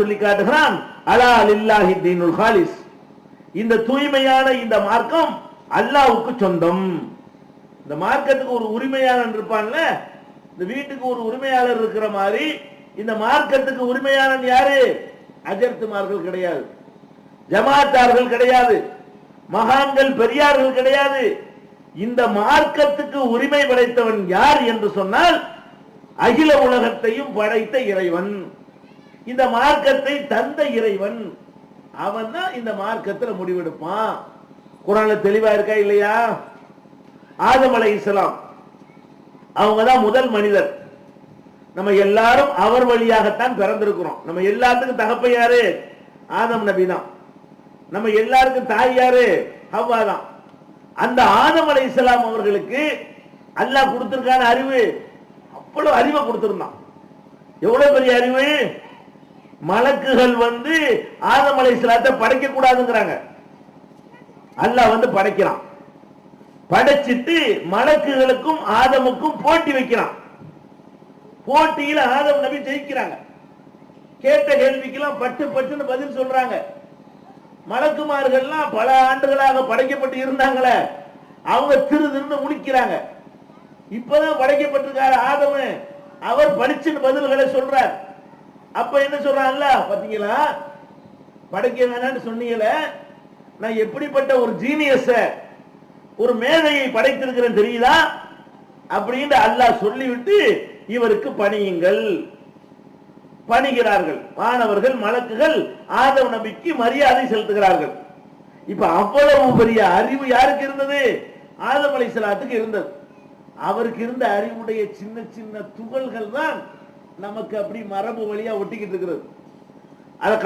சொல்லி காட்டுகிறான் அலா லில்லாஹி தீனுல் ஹாலிஸ். இந்த தூய்மையான இந்த மார்க்கம் அல்லாவுக்கு சொந்தம். இந்த மார்க்கத்துக்கு ஒரு உரிமையாளன் இருப்பான்ல இந்த வீட்டுக்கு ஒரு உரிமையாளர் இருக்கிற மாதிரி இந்த மார்க்கத்துக்கு உரிமையாளன் யாரு? அஜர்த்துமார்கள் கிடையாது. ஜமாத்தார்கள் கிடையாது. மகான்கள் பெரியார்கள் கிடையாது. இந்த மார்க்கத்துக்கு உரிமை படைத்தவன் யார் என்று சொன்னால் அகில உலகத்தையும் படைத்த இறைவன். இந்த மார்க்கத்தை தந்த இறைவன் அவன் தான் இந்த மார்க்கத்தில் முடிவெடுப்பான். குரான்ல தெளிவா இருக்கா இல்லையா? ஆதம் அலை இஸ்லாம் அவங்க தான் முதல் மனிதர். நம்ம எல்லாரும் அவர் வழியாகத்தான் பிறந்திருக்கிறோம். நம்ம எல்லாத்துக்கும் தகப்ப யாரு? ஆதம் நபி தான். நம்ம எல்லாருக்கும் தாய் யாரு? ஹவ்வா தான். அந்த ஆதம் அலை இஸ்லாம் அவர்களுக்கு அல்லாஹ் கொடுத்திருக்கான அறிவு அவ்வளவு அறிவை கொடுத்திருந்தான். எவ்வளவு பெரிய அறிவு? மலக்குகள் வந்து ஆதம் அலை இஸ்லாத்தை படைக்க கூடாதுங்கிறாங்க அல்லாஹ் வந்து படைக்கிறான். படைச்சிட்டு மலக்குகளுக்கும் ஆதமுக்கும் போட்டி வைக்கிறான். போட்டியில ஆதம் நபி ஜெயிக்கிறாங்க. கேட்ட கேள்விக்கெல்லாம் பட்டு பட்டுன்னு பதில் சொல்றாங்க. மலக்குமார்கள்லாம் பல ஆண்டுகளாக படைக்கப்பட்டு இருந்தாங்களே அவங்க திரு திருந்து முழிக்கிறாங்க. இப்பதான் படைக்கப்பட்டிருக்காரு ஆதமு. அவர் படிச்சுன்னு பதில்களை சொல்றார். அப்ப என்ன சொல்றாங்கல்ல? பாத்தீங்களா? படைக்க வேணாம்னு சொன்னீங்கல நான் எப்படிப்பட்ட ஒரு ஜீனியஸ ஒரு மேதையை படைத்திருக்கிறேன் தெரியுதா? அப்படின்னு அல்லாஹ் சொல்லிவிட்டு இவருக்கு பணியுங்கள். பணிகிறார்கள். மாணவர்கள் மலக்குகள் ஆதவ நபிக்கு மரியாதை செலுத்துகிறார்கள். இப்ப அவ்வளவு பெரிய அறிவு யாருக்கு இருந்தது? ஆதம் அலைஹிஸ்ஸலாத்துக்கு இருந்தது. அவருக்கு இருந்த அறிவுடைய சின்ன சின்ன துகள்கள் தான் நமக்கு அப்படி மரபு வழியா ஒட்டிக்கிட்டு இருக்கிறது. அதை